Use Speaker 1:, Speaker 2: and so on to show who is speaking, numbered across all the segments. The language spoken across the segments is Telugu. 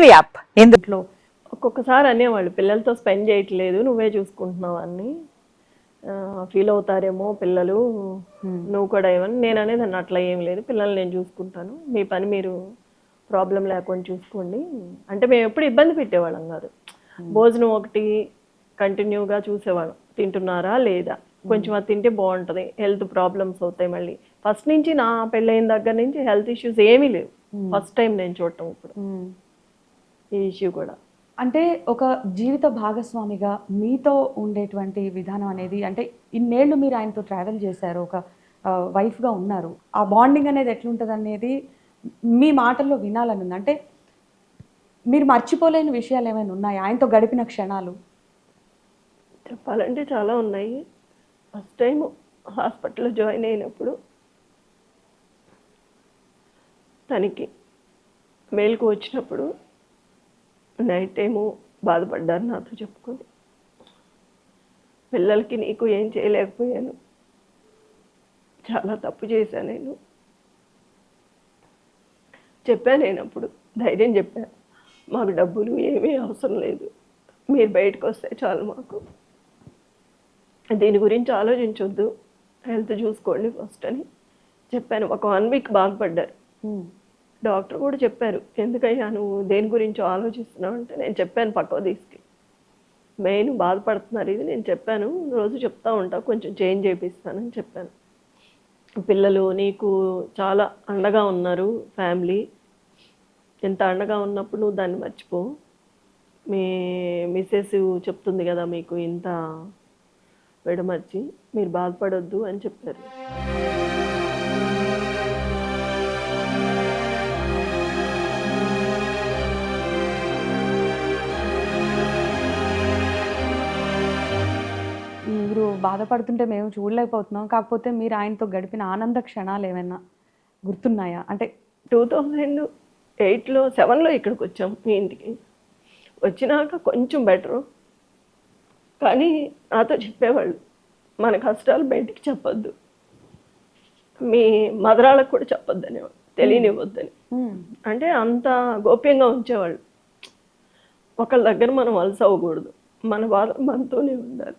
Speaker 1: టీవీ యాప్ ఇందులో
Speaker 2: ఒక్కొక్కసారి అనేవాళ్ళు పిల్లలతో స్పెండ్ చేయట్లేదు నువ్వే చూసుకుంటున్నావు అని. ఫీల్ అవుతారేమో పిల్లలు నువ్వు కూడా ఏమని? నేను అనేది అన్న అట్లా ఏం లేదు పిల్లల్ని నేను చూసుకుంటాను మీ పని మీరు ప్రాబ్లం లేకుండా చూసుకోండి. అంటే మేము ఎప్పుడు ఇబ్బంది పెట్టేవాళ్ళం కాదు. భోజనం ఒకటి కంటిన్యూగా చూసేవాళ్ళం. తింటున్నారా లేదా? కొంచెం అది తింటే బాగుంటుంది హెల్త్ ప్రాబ్లమ్స్ అవుతాయి మళ్ళీ. ఫస్ట్ నుంచి నా పెళ్ళైన దగ్గర నుంచి హెల్త్ ఇష్యూస్ ఏమీ లేవు. ఫస్ట్ టైం నేను చూడటం ఇప్పుడు. ఈ ఇష్యూ కూడా.
Speaker 3: అంటే ఒక జీవిత భాగస్వామిగా మీతో ఉండేటువంటి విధానం అనేది అంటే ఇన్నేళ్ళు మీరు ఆయనతో ట్రావెల్ చేశారు ఒక వైఫ్గా ఉన్నారు ఆ బాండింగ్ అనేది ఎట్లుంటుంది అనేది మీ మాటల్లో వినాలని ఉంది. అంటే మీరు మర్చిపోలేని విషయాలు ఏమైనా ఉన్నాయా? ఆయనతో గడిపిన క్షణాలు.
Speaker 2: చెప్పాలంటే చాలా ఉన్నాయి. ఫస్ట్ టైం హాస్పిటల్లో జాయిన్ అయినప్పుడు తనకి మేలుకు వచ్చినప్పుడు నైట్ టైము బాధపడ్డారు నాతో చెప్పుకొని. పిల్లలకి నీకు ఏం చేయలేకపోయాను. చాలా తప్పు చేశాను నేను. చెప్పాను నేను అప్పుడు ధైర్యం చెప్పాను మాకు డబ్బులు ఏమీ అవసరం లేదు. మీరు బయటకు వస్తే చాలు మాకు. దీని గురించి ఆలోచించొద్దు. హెల్త్ చూసుకోండి ఫస్ట్ అని చెప్పాను. ఒక వన్ వీక్ బాగుపడ్డారు డాక్టర్ కూడా చెప్పారు ఎందుకయ్యా నువ్వు దేని గురించి ఆలోచిస్తున్నావు? అంటే నేను చెప్పాను పక్కో తీసుకు మెయిన్ బాధపడుతున్నారు ఇది నేను చెప్పాను రోజు చెప్తా ఉంటా కొంచెం చేంజ్ చేపిస్తానని చెప్పాను. పిల్లలు నీకు చాలా అండగా ఉన్నారు ఫ్యామిలీ ఎంత అండగా ఉన్నప్పుడు నువ్వు దాన్ని మర్చిపో. మీ మిస్సెస్ చెప్తుంది కదా మీకు ఇంత విడమర్చి మీరు బాధపడొద్దు అని చెప్పారు.
Speaker 3: బాధపడుతుంటే మేము చూడలేకపోతున్నాం. కాకపోతే మీరు ఆయనతో గడిపిన ఆనంద క్షణాలు ఏమైనా గుర్తున్నాయా? అంటే
Speaker 2: టూ థౌజండ్ ఎయిట్లో సెవెన్లో ఇక్కడికి వచ్చాం మీ ఇంటికి. వచ్చినాక కొంచెం బెటరు. కానీ నాతో చెప్పేవాళ్ళు మన కష్టాలు బయటికి చెప్పొద్దు. మీ మదరాలకు కూడా చెప్పొద్దు అనేవాళ్ళు తెలియనివ్వద్దని అంటే అంత గోప్యంగా ఉంచేవాళ్ళు. ఒకళ్ళ దగ్గర మనం వలస అవ్వకూడదు మన బాధ మనతోనే ఉండాలి.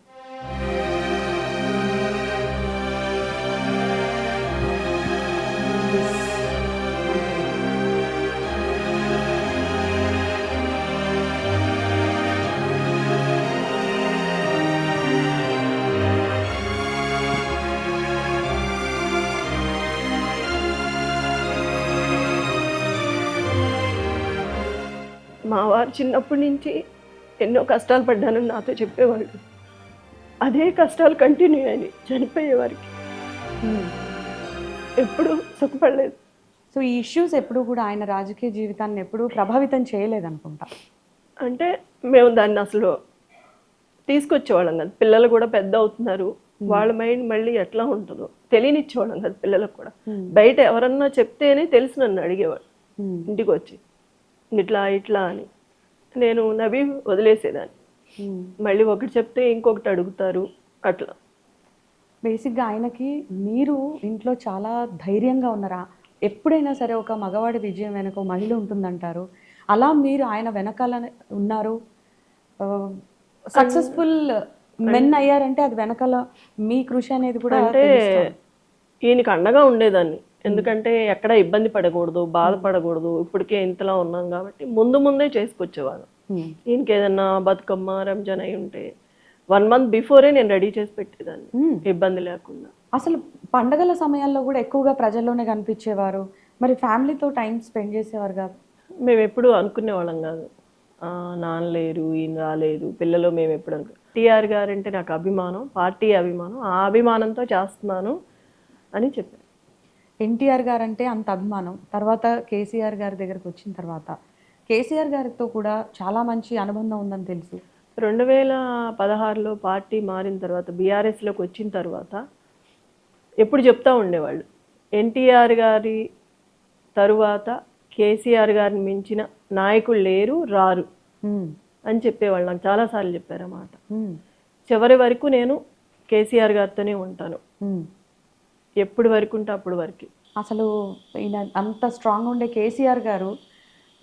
Speaker 2: మా వారు చిన్నప్పటి నుంచి ఎన్నో కష్టాలు పడ్డానని నాతో చెప్పేవాళ్ళు. అదే కష్టాలు కంటిన్యూ అయినాయి చనిపోయే వారికి.
Speaker 3: ఉమ్.
Speaker 2: ఎప్పుడు సుఖపడలేదు.
Speaker 3: సో ఈ ఇష్యూస్ ఎప్పుడు కూడా ఆయన రాజకీయ జీవితాన్ని ఎప్పుడు ప్రభావితం చేయలేదనుకుంటా?
Speaker 2: అంటే మేము దాన్ని అసలు తీసుకొచ్చేవాళ్ళం కదా. పిల్లలు కూడా పెద్ద అవుతున్నారు. వాళ్ళ మైండ్ మళ్ళీ ఎట్లా ఉంటుందో తెలియనిచ్చేవాళ్ళం కదా పిల్లలకు కూడా. బయట ఎవరన్నా చెప్తేనే తెలిసి నన్ను అడిగేవాడు
Speaker 3: ఉమ్,
Speaker 2: ఇంటికి వచ్చి ఇట్లా ఇట్లా అని. నేను నవ్వి వదిలేసేదాన్ని. మళ్ళీ ఒకటి చెప్తే ఇంకొకటి అడుగుతారు అట్లా.
Speaker 3: బేసిక్గా ఆయనకి మీరు ఇంట్లో చాలా ధైర్యంగా ఉన్నారా? ఎప్పుడైనా సరే ఒక మగవాడి విజయం వెనక మహిళ ఉంటుందంటారు. అలా మీరు ఆయన వెనకాల ఉన్నారు? సక్సెస్ఫుల్ మెన్ అయ్యారంటే అది వెనకాల మీ కృషి అనేది కూడా
Speaker 2: అంటే. ఈయనకి అండగా ఉండేదాన్ని. ఎందుకంటే ఎక్కడ ఇబ్బంది పడకూడదు బాధపడకూడదు ఇప్పటికే ఇంతలా ఉన్నాం కాబట్టి ముందు ముందే చేసుకొచ్చేవాడు
Speaker 3: ఉమ్,
Speaker 2: ఈయనకి ఏదన్నా బతుకమ్మ రంజాన్ అయి ఉంటే వన్ మంత్ బిఫోరే నేను రెడీ చేసి పెట్టేదాన్ని. ఇబ్బంది లేకుండా.
Speaker 3: అసలు పండగల సమయాల్లో కూడా ఎక్కువగా ప్రజల్లోనే కనిపించేవారు? మరి ఫ్యామిలీతో టైం స్పెండ్ చేసేవారు కాదు
Speaker 2: మేము ఎప్పుడు అనుకునే వాళ్ళం కాదు నాన్న లేరు ఈయన రాలేదు పిల్లలు మేము ఎప్పుడు అనుకో టీఆర్ గారు అంటే నాకు అభిమానం పార్టీ అభిమానం ఆ అభిమానంతో చేస్తున్నాను అని చెప్పాను
Speaker 3: ఎన్టీఆర్ గారు అంటే అంత అభిమానం. తర్వాత కేసీఆర్ గారి దగ్గరకు వచ్చిన తర్వాత కేసీఆర్ గారితో కూడా చాలా మంచి అనుబంధం ఉందని తెలుసు.
Speaker 2: రెండు వేల పదహారులో పార్టీ మారిన తర్వాత బీఆర్ఎస్లోకి వచ్చిన తర్వాత ఎప్పుడు చెప్తా ఉండేవాళ్ళు ఎన్టీఆర్ గారి తరువాత కేసీఆర్ గారిని మించిన నాయకులు లేరు రారు అని చెప్పేవాళ్ళు. నాకు చాలాసార్లు చెప్పారు అన్నమాట
Speaker 3: ఉమ్,
Speaker 2: చివరి వరకు నేను కేసీఆర్ గారితోనే ఉంటాను. ఎప్పుడు వరకు ఉంటే అప్పుడు వరకు.
Speaker 3: అసలు ఈయన అంత స్ట్రాంగ్ ఉండే కేసీఆర్ గారు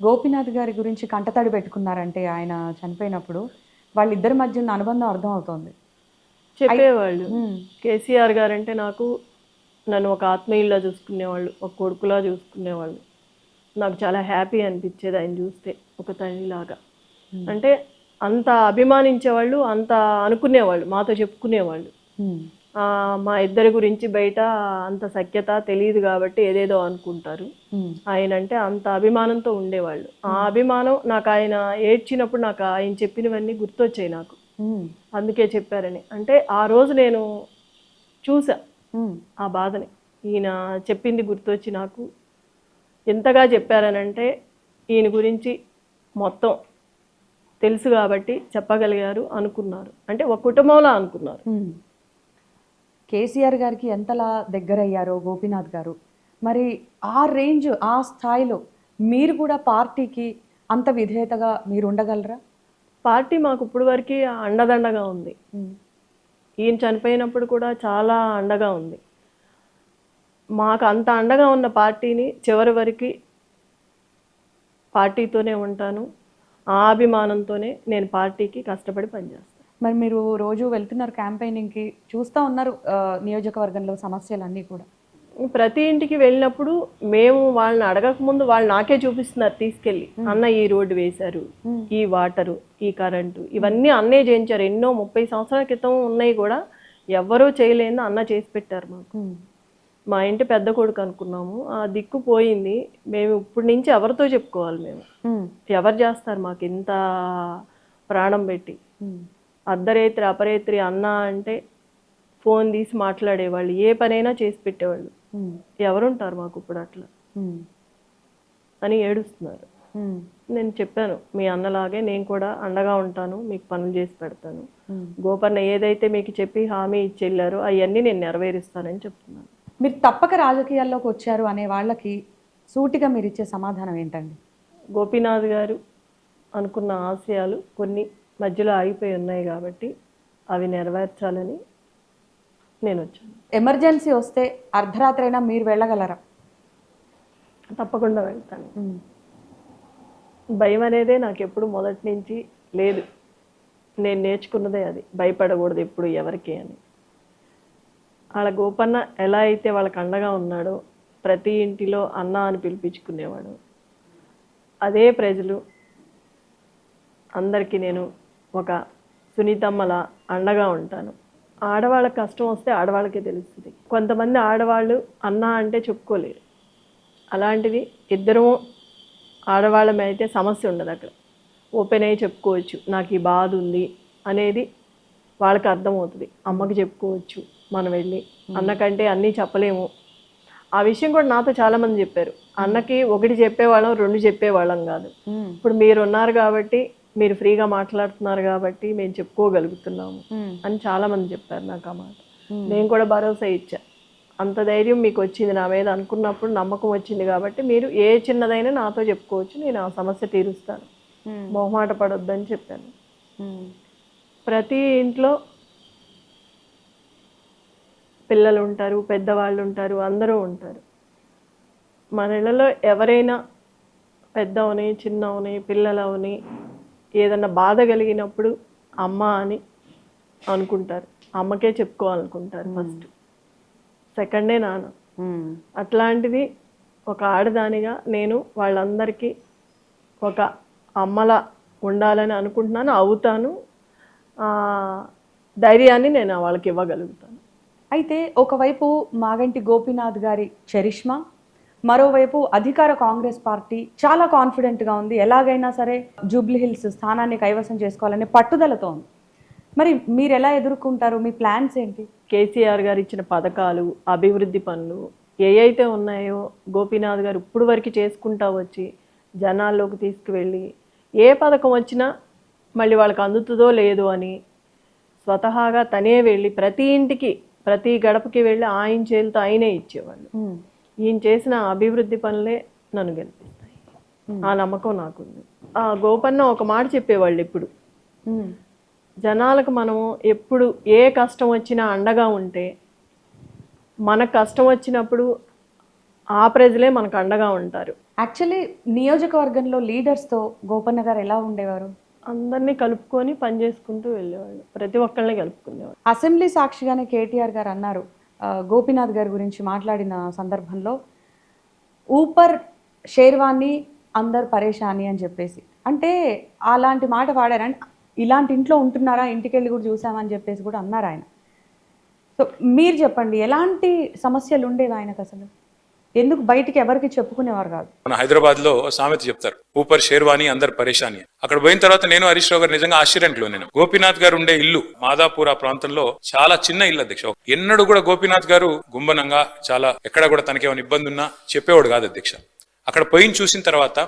Speaker 3: గోపీనాథ్ గారి గురించి కంటతడి పెట్టుకున్నారంటే ఆయన చనిపోయినప్పుడు వాళ్ళిద్దరి మధ్య ఉన్న అనుబంధం అర్థం అవుతోంది.
Speaker 2: చెప్పేవాళ్ళు. కేసీఆర్ గారు అంటే నాకు నన్ను ఒక ఆత్మీయుల్లా చూసుకునేవాళ్ళు ఒక కొడుకులా చూసుకునేవాళ్ళు. నాకు చాలా హ్యాపీ అనిపించేది ఆయన చూస్తే ఒక తల్లిలాగా. అంటే అంత అభిమానించేవాళ్ళు అంత అనుకునేవాళ్ళు మాతో చెప్పుకునేవాళ్ళు. మా ఇద్దరి గురించి బయట అంత సఖ్యత తెలియదు కాబట్టి ఏదేదో అనుకుంటారు. ఆయన అంటే అంత అభిమానంతో ఉండేవాళ్ళు. ఆ అభిమానం నాకు ఆయన ఏడ్చినప్పుడు నాకు ఆయన చెప్పినవన్నీ గుర్తొచ్చాయి నాకు. అందుకే చెప్పారని. అంటే ఆ రోజు నేను చూసా ఆ బాధని. ఈయన చెప్పింది గుర్తొచ్చి నాకు ఎంతగా చెప్పారనంటే ఈయన గురించి మొత్తం తెలుసు కాబట్టి చెప్పగలిగారు అనుకున్నారు. అంటే ఒక కుటుంబంలో అనుకున్నారు.
Speaker 3: కేసీఆర్ గారికి ఎంతలా దగ్గరయ్యారో గోపీనాథ్ గారు. మరి ఆ రేంజ్ ఆ స్థాయిలో మీరు కూడా పార్టీకి అంత విధేయతగా మీరు ఉండగలరా?
Speaker 2: పార్టీ మాకు ఇప్పుడు వరకు అండదండగా ఉంది. ఈయన చనిపోయినప్పుడు కూడా చాలా అండగా ఉంది. మాకు అంత అండగా ఉన్న పార్టీని చివరి వరకు పార్టీతోనే ఉంటాను. ఆ అభిమానంతోనే నేను పార్టీకి కష్టపడి పనిచేస్తాను.
Speaker 3: మరి మీరు రోజు వెళ్తున్నారు క్యాంపెయినింగ్కి చూస్తూ ఉన్నారు నియోజకవర్గంలో సమస్యలన్నీ కూడా.
Speaker 2: ప్రతి ఇంటికి వెళ్ళినప్పుడు మేము వాళ్ళని అడగక ముందు వాళ్ళు నాకే చూపిస్తున్నారు తీసుకెళ్ళి. అన్న ఈ రోడ్డు వేశారు. ఈ వాటరు ఈ కరెంటు ఇవన్నీ అన్నే చేయించారు. ఎన్నో ముప్పై సంవత్సరాల క్రితం ఉన్నాయి కూడా ఎవ్వరూ చేయలేని అన్న చేసి పెట్టారు మాకు. మా ఇంటి పెద్ద కొడుకు అనుకున్నాము. ఆ దిక్కు పోయింది. మేము ఇప్పటి నుంచి ఎవరితో చెప్పుకోవాలి మేము? ఎవరు చేస్తారు మాకు ఇంత ప్రాణం పెట్టి? అర్ధరేత్రి అపరేత్రి అన్న అంటే ఫోన్ తీసి మాట్లాడేవాళ్ళు ఏ పనైనా చేసి పెట్టేవాళ్ళు. ఎవరుంటారు మాకు ఇప్పుడు అట్లా? అని ఏడుస్తున్నారు. నేను చెప్పాను మీ అన్నలాగే నేను కూడా అండగా ఉంటాను మీకు పనులు చేసి పెడతాను. గోపన్న ఏదైతే మీకు చెప్పి హామీ ఇచ్చి వెళ్ళారో అవన్నీ నేను నెరవేరుస్తానని చెప్తున్నాను.
Speaker 3: మీరు తప్పక రాజకీయాల్లోకి వచ్చారు అనే వాళ్ళకి సూటిగా మీరు ఇచ్చే సమాధానం ఏంటండి?
Speaker 2: గోపీనాథ్ గారు అనుకున్న ఆశయాలు కొన్ని మధ్యలో ఆగిపోయి ఉన్నాయి కాబట్టి అవి నెరవేర్చాలని నేను వచ్చాను.
Speaker 3: ఎమర్జెన్సీ వస్తే అర్ధరాత్రి అయినా మీరు వెళ్ళగలరా?
Speaker 2: తప్పకుండా వెళ్తాను. భయం అనేదే నాకు ఎప్పుడు మొదటి నుంచి లేదు. నేను నేర్చుకున్నదే అది. భయపడకూడదు ఎప్పుడు ఎవరికి అని. వాళ్ళ గోపన్న ఎలా అయితే వాళ్ళకి అండగా ఉన్నాడో ప్రతి ఇంటిలో అన్న అని పిలిపించుకునేవాడు. అదే ప్రజలు అందరికీ నేను ఒక సునీతమ్మలా అండగా ఉంటాను. ఆడవాళ్ళకి కష్టం వస్తే ఆడవాళ్ళకే తెలుస్తుంది. కొంతమంది ఆడవాళ్ళు అన్న అంటే చెప్పుకోలేరు. అలాంటిది ఇద్దరము ఆడవాళ్ళమే అయితే సమస్య ఉండదు అక్కడ. ఓపెన్ అయ్యి చెప్పుకోవచ్చు నాకు ఈ బాధ ఉంది అనేది వాళ్ళకి అర్థమవుతుంది. అమ్మకి చెప్పుకోవచ్చు మనం వెళ్ళి. అన్నకంటే అన్నీ చెప్పలేము. ఆ విషయం కూడా నాతో చాలామంది చెప్పారు. అన్నకి ఒకటి చెప్పేవాళ్ళం రెండు చెప్పేవాళ్ళం కాదు. ఇప్పుడు మీరు ఉన్నారు కాబట్టి మీరు ఫ్రీగా మాట్లాడుతున్నారు కాబట్టి మేము చెప్పుకోగలుగుతున్నాము అని చాలామంది చెప్పారు నాకు ఆ మాట. నేను కూడా భరోసా ఇచ్చా. అంత ధైర్యం మీకు వచ్చింది నా మీద అనుకున్నప్పుడు నమ్మకం వచ్చింది కాబట్టి మీరు ఏ చిన్నదైనా నాతో చెప్పుకోవచ్చు నేను ఆ సమస్య తీరుస్తాను. మొహమాట పడొద్దని చెప్పాను. ప్రతి ఇంట్లో పిల్లలు ఉంటారు పెద్దవాళ్ళు ఉంటారు అందరూ ఉంటారు. మన ఇళ్ళలో ఎవరైనా పెద్దవని చిన్నవని పిల్లలవని ఏదన్నా బాధ కలిగినప్పుడు అమ్మ అని అనుకుంటారు. అమ్మకే చెప్పుకోవాలనుకుంటారు ఫస్ట్ సెకండే నాన్న. అట్లాంటిది ఒక ఆడదానిగా నేను వాళ్ళందరికీ ఒక అమ్మలా ఉండాలని అనుకుంటున్నాను అవుతాను. ధైర్యాన్ని నేను వాళ్ళకి ఇవ్వగలుగుతాను.
Speaker 3: అయితే ఒకవైపు మాగంటి గోపీనాథ్ గారి చరిష్మా మరోవైపు అధికార కాంగ్రెస్ పార్టీ చాలా కాన్ఫిడెంట్గా ఉంది. ఎలాగైనా సరే జూబ్లీ హిల్స్ స్థానాన్ని కైవసం చేసుకోవాలనే పట్టుదలతో ఉంది. మరి మీరు ఎలా ఎదుర్కొంటారు? మీ ప్లాన్స్ ఏంటి?
Speaker 2: కేసీఆర్ గారు ఇచ్చిన పథకాలు అభివృద్ధి పనులు ఏ అయితే ఉన్నాయో గోపీనాథ్ గారు ఇప్పుడు వరకు చేసుకుంటా వచ్చి జనాల్లోకి తీసుకువెళ్ళి ఏ పథకం వచ్చినా మళ్ళీ వాళ్ళకి అందుతుందో లేదో అని స్వతహాగా తనే వెళ్ళి ప్రతి ఇంటికి ప్రతి గడపకి వెళ్ళి ఆయన చేతులతో ఆయనే ఇచ్చేవాళ్ళు. ఈయన చేసిన అభివృద్ధి పనులే నన్ను గెలిపిస్తాయి. ఆ నమ్మకం నాకుంది. ఆ గోపన్న ఒక మాట చెప్పేవాళ్ళు ఇప్పుడు. జనాలకు మనము ఎప్పుడు ఏ కష్టం వచ్చినా అండగా ఉంటే మన కష్టం వచ్చినప్పుడు ఆ ప్రజలే మనకు అండగా ఉంటారు.
Speaker 3: యాక్చువల్లీ నియోజకవర్గంలో లీడర్స్తో గోపన్న గారు ఎలా ఉండేవారు?
Speaker 2: అందరినీ కలుపుకొని పని చేసుకుంటూ వెళ్ళేవాళ్ళు. ప్రతి ఒక్కళ్ళని కలుపుకునేవాళ్ళు.
Speaker 3: అసెంబ్లీ సాక్షిగానే కేటీఆర్ గారు అన్నారు గోపీనాథ్ గారి గురించి మాట్లాడిన సందర్భంలో ఊపర్ షేర్వాణి అందరు పరేషాని అని చెప్పేసి. అంటే అలాంటి మాట వాడారని ఇలాంటి ఇంట్లో ఉంటున్నారా ఇంటికి వెళ్ళి కూడా చూసామని చెప్పేసి కూడా అన్నారు ఆయన. సో మీరు చెప్పండి ఎలాంటి సమస్యలు ఉండేవి ఆయనకు అసలు? ఎందుకు బయటికి ఎవరికి చెప్పుకునేవారు కాదు.
Speaker 1: మన హైదరాబాద్లో సామెత చెప్తారు ఊపర్ షేర్వాణి అందరు పరేషాని. అక్కడ పోయిన తర్వాత నేను హరీష్ రావు గారు నిజంగా ఆశ్చర్యంలో నేను. గోపీనాథ్ గారు ఉండే ఇల్లు మాదాపూర్ ఆ ప్రాంతంలో చాలా చిన్న ఇల్లు అధ్యక్ష. ఎన్నడూ కూడా గోపీనాథ్ గారు గుంబనంగా చాలా ఎక్కడ కూడా తనకేమైనా ఇబ్బంది ఉన్నా చెప్పేవాడు కాదు అధ్యక్ష. అక్కడ పోయిన చూసిన తర్వాత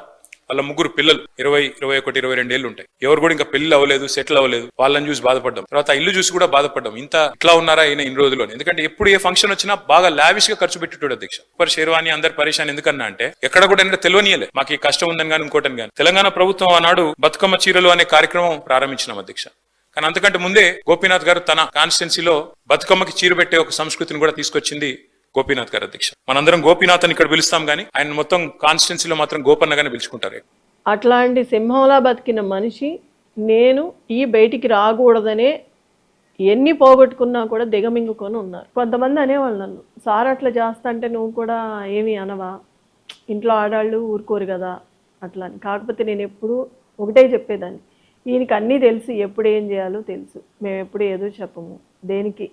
Speaker 1: వాళ్ళ ముగ్గురు పిల్లలు ఇరవై ఇరవై ఒకటి ఇరవై రెండు ఏళ్ళు ఉంటాయి. ఎవరు కూడా ఇంకా పెళ్ళి అవ్వలేదు సెటిల్ అవ్వలేదు. వాళ్ళని చూసి బాధపడ్డాం. తర్వాత ఇల్లు చూసి కూడా బాధపడ్డాం. ఇంత ఇట్లా ఉన్నారా ఈయన ఇన్ని రోజుల్లో ఎందుకంటే ఎప్పుడు ఏ ఫంక్షన్ వచ్చినా బాగా లావిష్గా ఖర్చు పెట్టేటోడు అధ్యక్ష. సూపర్ షేర్వాణి అందరు పరిశాన్ ఎందుకన్నా అంటే ఎక్కడ కూడా అంటే తెలియనియలే మాకు ఈ కష్టం ఉందని కానీ ఇంకోటని కానీ. తెలంగాణ ప్రభుత్వం ఆనాడు బతుకమ్మ చీరలు అనే కార్యక్రమం ప్రారంభించినాం అధ్యక్ష. కానీ అంతకంటే ముందే గోపీనాథ్ గారు తన కాన్స్టిట్యున్సీలో బతుకమ్మకి చీర పెట్టే ఒక సంస్కృతిని కూడా తీసుకొచ్చింది గోపీనాథ్ గారు అధ్యక్ష. మనందరం గోపీనాథ్ అని ఇక్కడ పిలుస్తాం కానీ ఆయన మొత్తం కాన్స్టిట్యున్సీలో మాత్రం గోపన్నగానే పిలుచుకుంటారు.
Speaker 2: అట్లాంటి సింహంలా బతికిన మనిషి నేను ఈ బయటికి రాకూడదనే ఎన్ని పోగొట్టుకున్నా కూడా దిగమింగుకొని ఉన్నారు. కొంతమంది అనేవాళ్ళు నన్ను సార్ అట్లా చేస్తా అంటే నువ్వు కూడా ఏమి అనవా? ఇంట్లో ఆడాళ్ళు ఊరుకోరు కదా? అట్లా అని. కాకపోతే నేను ఎప్పుడు ఒకటే చెప్పేదాన్ని. ఈయనకి అన్నీ తెలుసు ఎప్పుడు ఏం చేయాలో తెలుసు. మేము ఎప్పుడు ఏదో చెప్పము. దేనికి?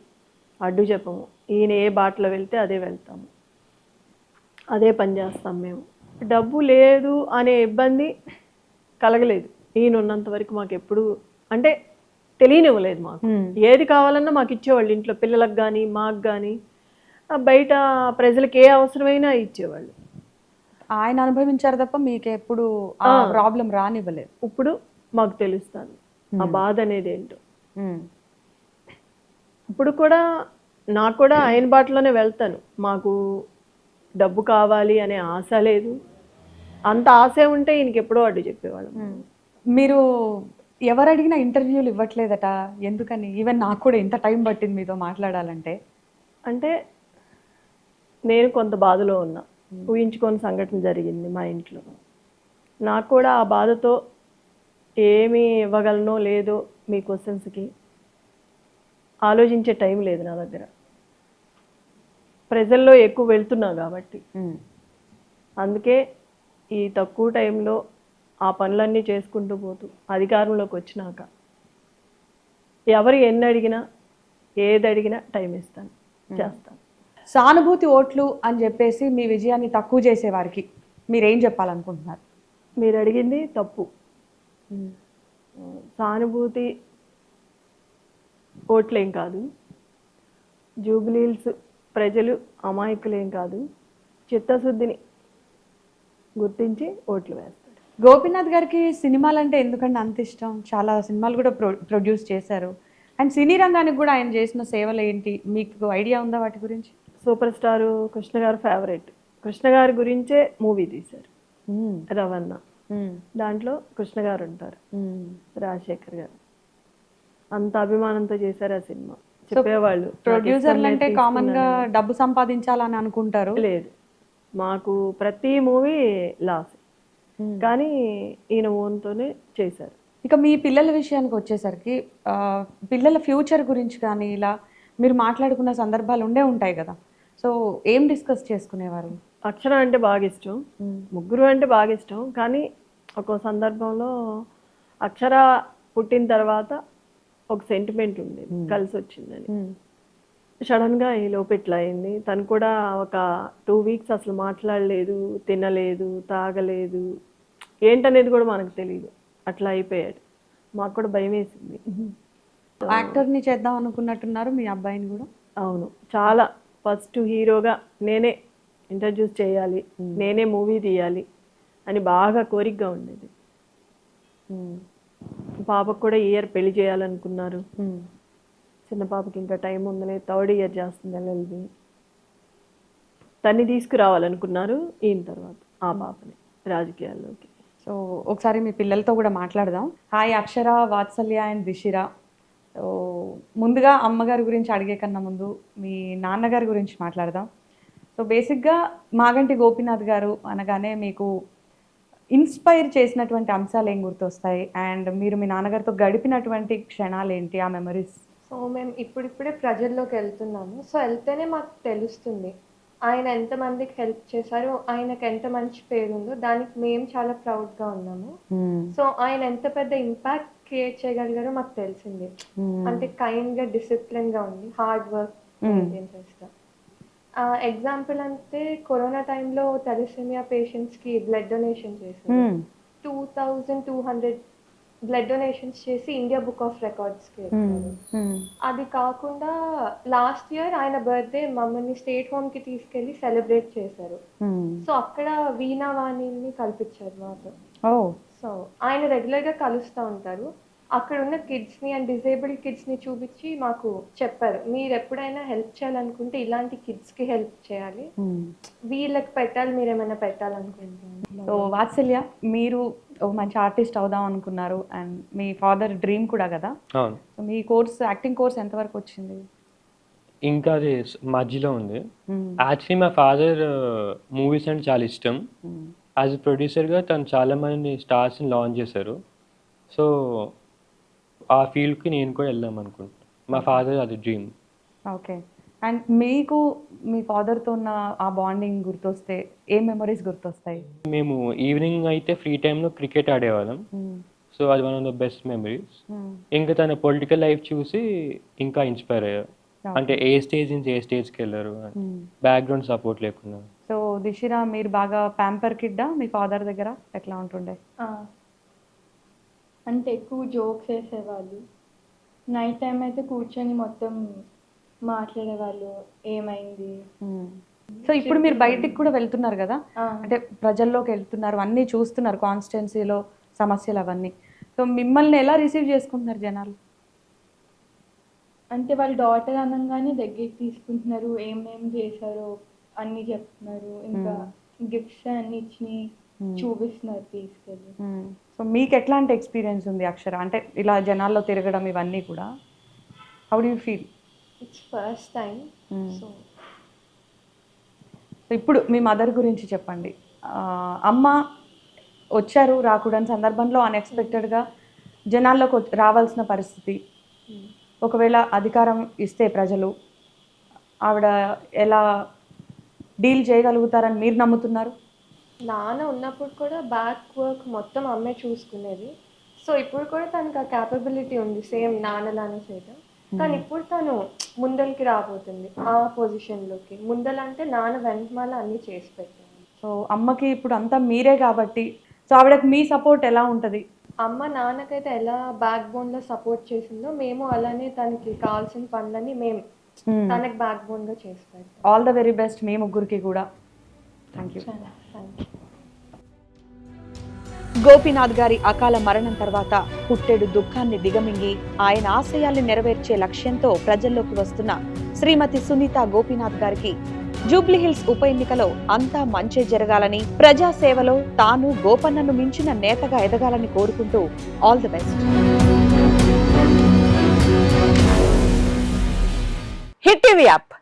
Speaker 2: అడ్డు చెప్పము. ఈయన ఏ బాటలో వెళ్తే అదే వెళ్తాము. అదే పని చేస్తాం మేము. డబ్బు లేదు అనే ఇబ్బంది కలగలేదు. ఈయన ఉన్నంత వరకు మాకు ఎప్పుడు అంటే తెలియనివ్వలేదు మాకు. ఏది కావాలన్నా మాకు ఇచ్చేవాళ్ళు ఇంట్లో పిల్లలకు కానీ మాకు కానీ బయట ప్రజలకు ఏ అవసరమైనా ఇచ్చేవాళ్ళు.
Speaker 3: ఆయన అనుభవించారు తప్ప మీకు ఎప్పుడు ప్రాబ్లం రానివ్వలేదు.
Speaker 2: ఇప్పుడు మాకు తెలుస్తుంది. ఆ బాధ అనేది ఏంటో. ఇప్పుడు కూడా నాకు కూడా ఆయన బాటలోనే వెళ్తాను. మాకు డబ్బు కావాలి అనే ఆశ లేదు. అంత ఆశ ఉంటే ఈయనకి ఎప్పుడో అడ్డు చెప్పేవాళ్ళం.
Speaker 3: మీరు ఎవరు అడిగినా ఇంటర్వ్యూలు ఇవ్వట్లేదట? ఎందుకని? ఈవెన్ నాకు కూడా ఎంత టైం పట్టింది మీతో మాట్లాడాలంటే.
Speaker 2: అంటే నేను కొంత బాధలో ఉన్నా. ఊహించుకొని సంఘటన జరిగింది మా ఇంట్లో. నాకు కూడా ఆ బాధతో ఏమి ఇవ్వగలనో లేదో మీ క్వశ్చన్స్కి ఆలోచించే టైం లేదు నా దగ్గర. ప్రజల్లో ఎక్కువ వెళ్తున్నా కాబట్టి. అందుకే ఈ తక్కువ టైంలో ఆ పనులన్నీ చేసుకుంటూ పోతూ అధికారంలోకి వచ్చినాక ఎవరు ఎన్ని అడిగినా ఏది అడిగినా టైం ఇస్తాను చేస్తాను.
Speaker 3: సానుభూతి ఓట్లు అని చెప్పేసి మీ విజయాన్ని తక్కువ చేసే వారికి మీరేం చెప్పాలనుకుంటున్నారు?
Speaker 2: మీరు అడిగింది తప్పు. సానుభూతి ఓట్లేం కాదు. జూబిలీల్స్ ప్రజలు అమాయకులేం కాదు. చిత్తశుద్ధిని గుర్తించి ఓట్లు వేస్తారు
Speaker 3: గోపీనాథ్ గారికి సినిమాలు అంటే ఎందుకంటే అంత ఇష్టం? చాలా సినిమాలు కూడా ప్రొ ప్రొడ్యూస్ చేశారు. అండ్ సినీ రంగానికి కూడా ఆయన చేసిన సేవలు ఏంటి? మీకు ఐడియా ఉందా వాటి గురించి?
Speaker 2: సూపర్ స్టారు కృష్ణ గారు ఫేవరెట్. కృష్ణ గారి గురించే మూవీ తీశారు. రవణ.
Speaker 3: ఉమ్.
Speaker 2: దాంట్లో కృష్ణ గారు ఉంటారు. రాజశేఖర్ గారు. అంత అభిమానంతో చేశారు ఆ సినిమా. చెప్పేవాళ్ళు.
Speaker 3: ప్రొడ్యూసర్లు అంటే కామన్గా డబ్బు సంపాదించాలని అనుకుంటారు.
Speaker 2: లేదు. మాకు ప్రతి మూవీ లాస్. కానీ ఈయన ఓన్తోనే చేశారు.
Speaker 3: ఇక మీ పిల్లల విషయానికి వచ్చేసరికి పిల్లల ఫ్యూచర్ గురించి కానీ ఇలా మీరు మాట్లాడుకున్న సందర్భాలు ఉండే ఉంటాయి కదా. సో ఏం డిస్కస్ చేసుకునేవారు?
Speaker 2: అక్షర అంటే బాగా ఇష్టం. ముగ్గురు అంటే బాగా ఇష్టం. కానీ ఒక సందర్భంలో అక్షర పుట్టిన తర్వాత ఒక సెంటిమెంట్ ఉండేది కలిసి వచ్చిందని
Speaker 3: ఉమ్.
Speaker 2: సడన్గా ఈ లోపు ఇట్లా అయింది. తను కూడా ఒక టూ వీక్స్ అసలు మాట్లాడలేదు తినలేదు తాగలేదు. ఏంటనేది కూడా మనకు తెలియదు అట్లా అయిపోయాడు. మాకు కూడా భయం వేసింది
Speaker 3: యాక్టర్ని చేద్దాం అనుకున్నట్టున్నారు మీ అబ్బాయిని కూడా?
Speaker 2: అవును. చాలా. ఫస్ట్ హీరోగా నేనే ఇంట్రడ్యూస్ చేయాలి నేనే మూవీ తీయాలి అని బాగా కోరికగా ఉండేది. పాపకు కూడా ఇయర్ పెళ్ళి చేయాలనుకున్నారు. చిన్న పాపకి ఇంకా టైం ఉందని థర్డ్ ఇయర్ చేస్తుంది ఎల్ఎల్బి. తన్ని తీసుకురావాలనుకున్నారు ఈయన తర్వాత ఆ పాపని రాజకీయాల్లోకి.
Speaker 3: సో ఒకసారి మీ పిల్లలతో కూడా మాట్లాడదాం. Hi Akshara Vatsalya and Dishira. So ముందుగా అమ్మగారి గురించి అడిగే కన్నా ముందు మీ నాన్నగారి గురించి మాట్లాడదాం. సో బేసిక్గా మాగంటి గోపీనాథ్ గారు అనగానే మీకు ఇన్స్పైర్ చేసినటువంటి అంశాలు ఏం గుర్తొస్తాయి? అండ్ మీరు మీ నాన్నగారితో గడిపినటువంటి క్షణాలు ఏంటి? ఆ మెమరీస్.
Speaker 4: సో మేము ఇప్పుడిప్పుడే ప్రజల్లోకి వెళ్తున్నాము. సో వెళ్తేనే మాకు తెలుస్తుంది. ఆయన ఎంతమందికి హెల్ప్ చేశారు ఆయనకు ఎంత మంచి పేరు ఉందో దానికి మేము చాలా ప్రౌడ్గా ఉన్నాము. సో ఆయన ఎంత పెద్ద ఇంపాక్ట్ క్రియేట్ చేయగలిగారో మాకు తెలిసింది. అంటే కైండ్గా డిసిప్లిన్గా ఉంది హార్డ్ వర్క్ మెయింటైన్ చేస్తా. ఎగ్జాంపుల్ అంటే కరోనా టైంలో తెలసేమియా పేషెంట్స్కి బ్లడ్ డొనేషన్ చేశారు two thousand two hundred blood donations చేసి ఇండియా బుక్ ఆఫ్ రికార్డ్స్కి అది కాకుండా లాస్ట్ ఇయర్ ఆయన బర్త్డే మమ్మల్ని స్టేట్ హోమ్కి తీసుకెళ్ళి సెలబ్రేట్ చేశారు. సో అక్కడ వీణా వాణిని కల్పించారు మాతో సో ఆయన రెగ్యులర్గా కలుస్తూ ఉంటారు. అక్కడ ఉన్న కిడ్స్ని అండ్ డిసేబుల్డ్ కిడ్స్ని చూపించి మాకు చెప్పారు. మీరు ఎప్పుడైనా హెల్ప్ చేయాలనుకుంటే ఇలాంటి కిడ్స్కి హెల్ప్ చేయాలి. వీళ్ళకి పెట్టాలి మీరు ఏమైనా పెట్టాలనుకుంటున్నారు?
Speaker 3: సో వాత్సల్య మీరు మంచి ఆర్టిస్ట్ అవుదాం అనుకున్నారు అండ్ మీ ఫాదర్ డ్రీమ్ కూడా కదా? సో మీ కోర్స్ యాక్టింగ్ కోర్స్ ఎంతవరకు వచ్చింది?
Speaker 5: ఇంకా అది మధ్యలో ఉంది. యాక్చువల్లీ మా ఫాదర్ మూవీస్ అంటే చాలా ఇష్టం. యాజ్ ఎ ప్రొడ్యూసర్గా తను చాలా మంది స్టార్స్ని లాంచ్ చేశారు. సో ఆ ఫీల్డ్కి నేను కూడా వెళ్దాం అనుకుంటున్నాను మా ఫాదర్ అది డ్రీమ్
Speaker 3: ఓకే. అండ్ మీకు మీ ఫాదర్తో ఉన్న ఆ బాండింగ్ గుర్తొస్తే ఏ మెమరీస్ గుర్తొస్తాయి?
Speaker 5: మేము ఈవినింగ్ అయితే ఫ్రీ టైంలో క్రికెట్ ఆడేవాళ్ళం. సో అది one of the best memories ఇంకా తన పొలిటికల్ లైఫ్ చూసి ఇంకా ఇన్స్పైర్ అయ్యారు అంటే ఏ స్టేజ్ నుంచి ఏ స్టేజ్కి వెళ్ళారు బ్యాక్గ్రౌండ్ సపోర్ట్ లేకుండా
Speaker 3: సో దిశిరా మీరు బాగా ప్యాంపర్ కిడ్డా మీ ఫాదర్ దగ్గర? ఎట్లా ఉంటుండే?
Speaker 6: ఆ. అంటే ఎక్కువ జోక్స్ వేసేవాళ్ళు. నైట్ టైం అయితే కూర్చొని మొత్తం మాట్లాడేవాళ్ళు. ఏమైంది?
Speaker 3: సో ఇప్పుడు మీరు బయటికి కూడా వెళ్తున్నారు కదా. అంటే ప్రజల్లోకి వెళ్తున్నారు అన్నీ చూస్తున్నారు కాన్స్టిట్యున్సీలో సమస్యలు అవన్నీ. సో మిమ్మల్ని ఎలా రిసీవ్ చేసుకుంటున్నారు జనాలు?
Speaker 6: అంటే వాళ్ళ డాటర్ అనగానే దగ్గరికి తీసుకుంటున్నారు. ఏమేం చేశారో అన్నీ చెప్తున్నారు. ఇంకా గిఫ్ట్స్ అన్ని ఇచ్చి చూపిస్తున్నారు తీసుకెళ్ళి.
Speaker 3: సో మీకు ఎట్లాంటి ఎక్స్పీరియన్స్ ఉంది అక్షర? అంటే ఇలా జనాల్లో తిరగడం ఇవన్నీ కూడా. How do feel
Speaker 4: it's first time so
Speaker 3: ఇప్పుడు మీ మదర్ గురించి చెప్పండి. అమ్మ వచ్చారు రాకూడని సందర్భంలో అన్ఎక్స్పెక్టెడ్గా జనాల్లోకి రావాల్సిన పరిస్థితి. ఒకవేళ అధికారం ఇస్తే ప్రజలు ఆవిడ ఎలా డీల్ చేయగలుగుతారని మీరు నమ్ముతున్నారు?
Speaker 4: నాన్న ఉన్నప్పుడు కూడా బ్యాక్ వర్క్ మొత్తం అమ్మే చూసుకునేది. సో ఇప్పుడు కూడా తనకు ఆ క్యాపబిలిటీ ఉంది సేమ్ నాన్నలానే చేయడం కానీ ఇప్పుడు తను ముందరికి రాబోతుంది ఆ పొజిషన్లోకి ముందలంటే నాన్న వెనకమాల అన్నీ చేసి పెట్టాను
Speaker 3: సో అమ్మకి ఇప్పుడు అంతా మీరే కాబట్టి సో ఆవిడకి మీ సపోర్ట్ ఎలా ఉంటుంది?
Speaker 4: అమ్మ నాన్నకైతే ఎలా బ్యాక్ బోన్లో సపోర్ట్ చేసిందో మేము అలానే తనకి కావాల్సిన పనులన్నీ మేము తనకి బ్యాక్ బోన్గా చేసి పెడతాం.
Speaker 3: ఆల్ ద వెరీ బెస్ట్ మీ ముగ్గురికి కూడా. థ్యాంక్ యూ
Speaker 7: గోపీనాథ్ గారి అకాల మరణం తర్వాత పుట్టెడు దుఃఖాన్ని దిగమింగి ఆయన ఆశయాల్ని నెరవేర్చే లక్ష్యంతో ప్రజల్లోకి వస్తున్న శ్రీమతి సునీత గోపీనాథ్ గారికి జూబ్లీహిల్స్ ఉప ఎన్నికలో అంతా మంచే జరగాలని ప్రజా సేవలో తాను గోపన్నను మించిన నేతగా ఎదగాలని కోరుకుంటూ all the best.
Speaker 8: Hit TV app.